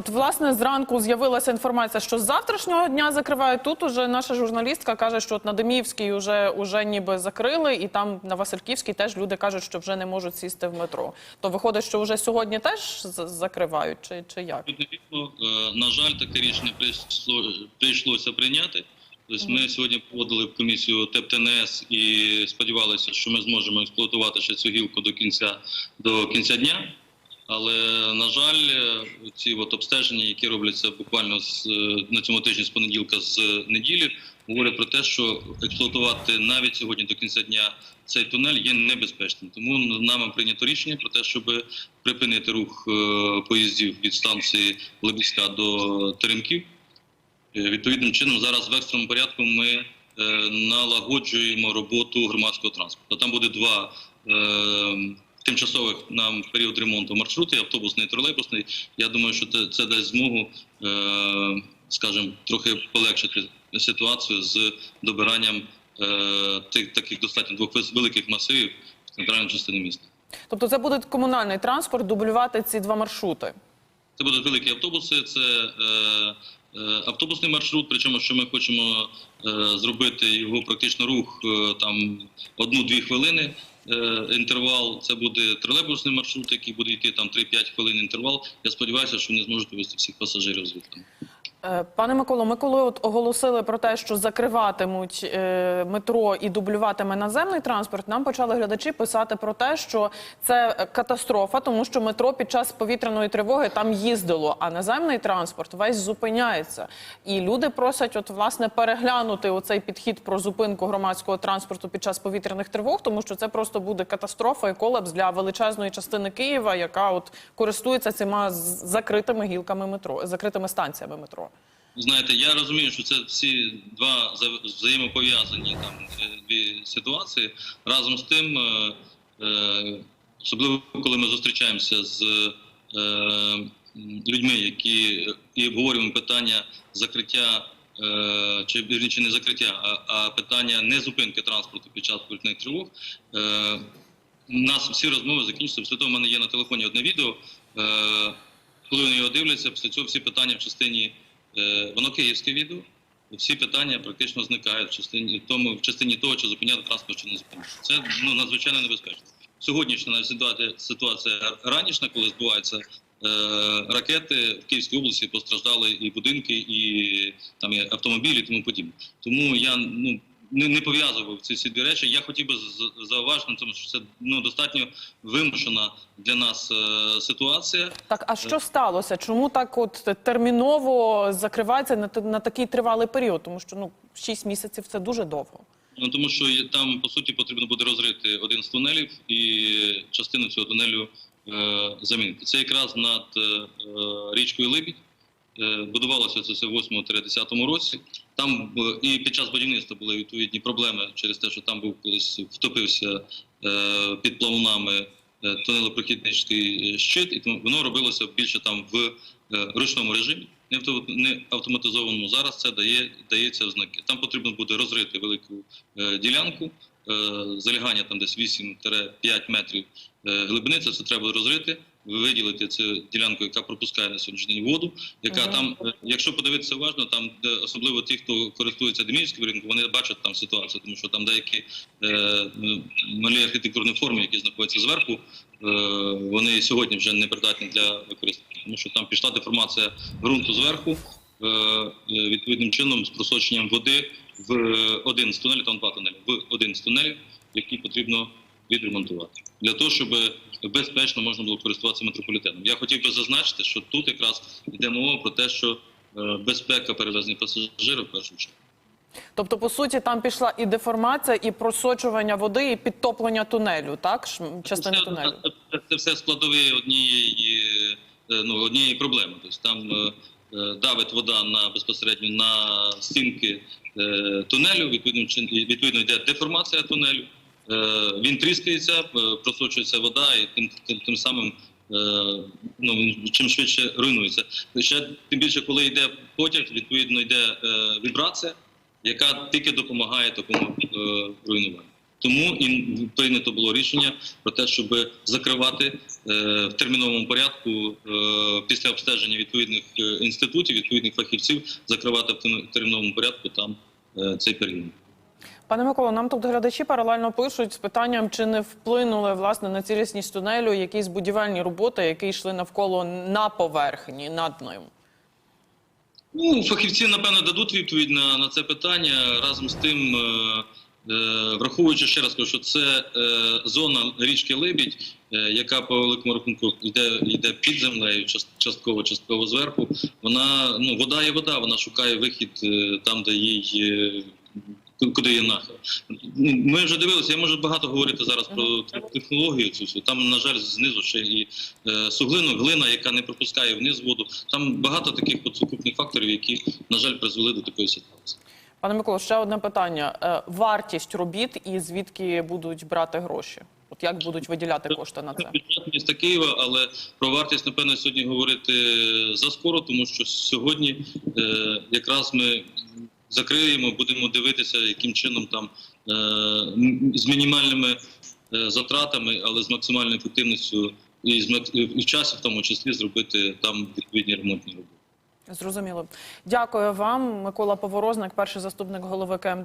От власне зранку з'явилася інформація, що з завтрашнього дня закривають. Тут уже наша журналістка каже, що от на Деміївській уже, уже ніби закрили, і там на Васильківській теж люди кажуть, що вже не можуть сісти в метро. То виходить, що вже сьогодні теж закривають, чи, чи як? Е, на жаль, таке рішення прийшло, прийшлося прийняти. Тобто ми сьогодні проводили в комісію ТЕП-ТНС і сподівалися, що ми зможемо експлуатувати ще цю гілку до кінця, до кінця дня. Але, на жаль, е, ці от обстеження, які робляться буквально з, е, на цьому тижні з понеділка з неділі, говорять про те, що експлуатувати навіть сьогодні до кінця дня цей тунель є небезпечним. Тому нами прийнято рішення про те, щоб припинити рух е, поїздів від станції Лебідська до Теремків. Відповідним чином, зараз в екстреному порядку ми налагоджуємо роботу громадського транспорту. Там буде два тимчасових на період ремонту маршрути, автобусний тролейбусний. Я думаю, що це, це дасть змогу, е, скажімо, трохи полегшити ситуацію з добиранням е, тих таких достатньо двох великих масивів в центральній частині міста. Тобто це буде комунальний транспорт дублювати ці два маршрути. Це будуть великі автобуси, це е, автобусний маршрут. Причому, що ми хочемо е, зробити його практично рух е, там одну-дві хвилини. Е, інтервал це буде тролейбусний маршрут, який буде йти там 3-5 хвилин інтервал. Я сподіваюся, що вони зможуть вивезти всіх пасажирів звідти. Е, Пане Миколо, ми коли от оголосили про те, що закриватимуть е, метро і дублюватиме наземний транспорт, нам почали глядачі писати про те, що це е, катастрофа, тому що метро під час повітряної тривоги там їздило, а наземний транспорт весь зупиняється. І люди просять, от власне, переглянути оцей підхід про зупинку громадського транспорту під час повітряних тривог, тому що це просто буде катастрофа і колапс для величезної частини Києва, яка от користується цими закритими гілками метро, закритими станціями метро. Знаєте, я розумію, що це всі два вза- взаємопов'язані там е, дві ситуації. Разом з тим, е, е, особливо коли ми зустрічаємося з людьми, які і обговорюємо питання закриття. Чи вірніше не закриття, а, а питання не зупинки транспорту під час повітряних тривог. Е, у нас всі розмови закінчуються. Після того в мене є на телефоні одне відео. Е, коли вони його дивляться, після цього всі питання в частині Воно київське відео. Всі питання практично зникають в частині тому, в частині того, чи зупиняти транспорт, чи не зупиняти. Це ну надзвичайно небезпечно. Сьогоднішня ситуація, ситуація ранішна, коли збуваються е, ракети в Київській області, постраждали і будинки, і там і автомобілі, і тому подібне. Тому я ну. Не, не пов'язував ці всі дві речі. Я хотів би зауважити, на тому що це ну достатньо вимушена для нас е, ситуація. Так, а що сталося? Чому так от терміново закривається на, на такий тривалий період? Тому що ну 6 місяців це дуже довго. Ну тому що там по суті потрібно буде розрити один з тунелів і частину цього тунелю е, замінити. Це якраз над е, е, річкою Либідь. Е, будувалося це все в 8-10 році. Там е, і під час будівництва були відповідні проблеми через те, що там був колись втопився е, під плавунами е, щит, і воно робилося більше там в ручному режимі, не автоматизованому. Зараз це дає дається ознаки. Там потрібно буде розрити велику ділянку. Залягання там десь 8-5 метрів глибини. Це все треба розрити, виділити цю ділянку, яка пропускає на сьогоднішній день воду. Яка там, е, якщо подивитися уважно, там де особливо ті, хто користується Деміївським ринком, вони бачать там ситуацію, тому що там деякі е, малі архітектурні форми, які знаходяться зверху, е, вони сьогодні вже не придатні для використання, тому що там пішла деформація ґрунту зверху. Відповідним чином з просоченням води в один з тунелів, там два тунелі, в один з тунелів, який потрібно відремонтувати для того, щоб безпечно можна було користуватися метрополітеном. Я хотів би зазначити, що тут якраз йде мова про те, що е, безпека перевезення пасажирів в першу чергу. Тобто, по суті, там пішла і деформація, і просочування води, і підтоплення тунелю, так частини це, тунелю. Це, це, все складові однієї, е, ну, однієї проблеми. Тобто там е, е, давить вода на безпосередньо на стінки е, тунелю, відповідно, відповідно йде деформація тунелю. Е, він тріскається, е, просочується вода, і тим, тим, тим самим е, ну, чим швидше руйнується. Ще тим більше, коли йде потяг, відповідно йде вібрація, яка тільки допомагає такому руйнуванню. Тому і прийнято було рішення про те, щоб закривати в терміновому порядку після обстеження відповідних інститутів, відповідних фахівців, закривати в терміновому порядку там цей період. Пане Миколо, нам тут глядачі паралельно пишуть з питанням, чи не вплинули власне на цілісність тунелю якісь будівельні роботи, які йшли навколо на поверхні над ним. Ну, фахівці, напевно, дадуть відповідь на, на це питання. Разом з тим, е, е, враховуючи ще раз що це е, зона річки Либідь, е, яка по великому рахунку йде, йде під землею, частково, частково зверху. Вона ну вода є вода, вона шукає вихід там, де їй. Е, Куди є нахил. Ну, Ми вже дивилися, я можу багато говорити зараз про технологію цю всю. Там, на жаль, знизу ще і е, суглину, глина, яка не пропускає вниз воду. Там багато таких от сукупних факторів, які, на жаль, призвели до такої ситуації. Пане Миколо, ще одне питання: Е, вартість робіт і звідки будуть брати гроші? От як будуть виділяти кошти на це? Бюджет міста Києва, але про вартість, напевно, сьогодні говорити заскоро, тому що сьогодні е, якраз ми закриємо, будемо дивитися, яким чином там е, з мінімальними е, затратами, але з максимальною ефективністю і з і в часі, в тому числі, зробити там відповідні ремонтні роботи. Зрозуміло. Дякую вам, Микола Поворозник, перший заступник голови КМДА.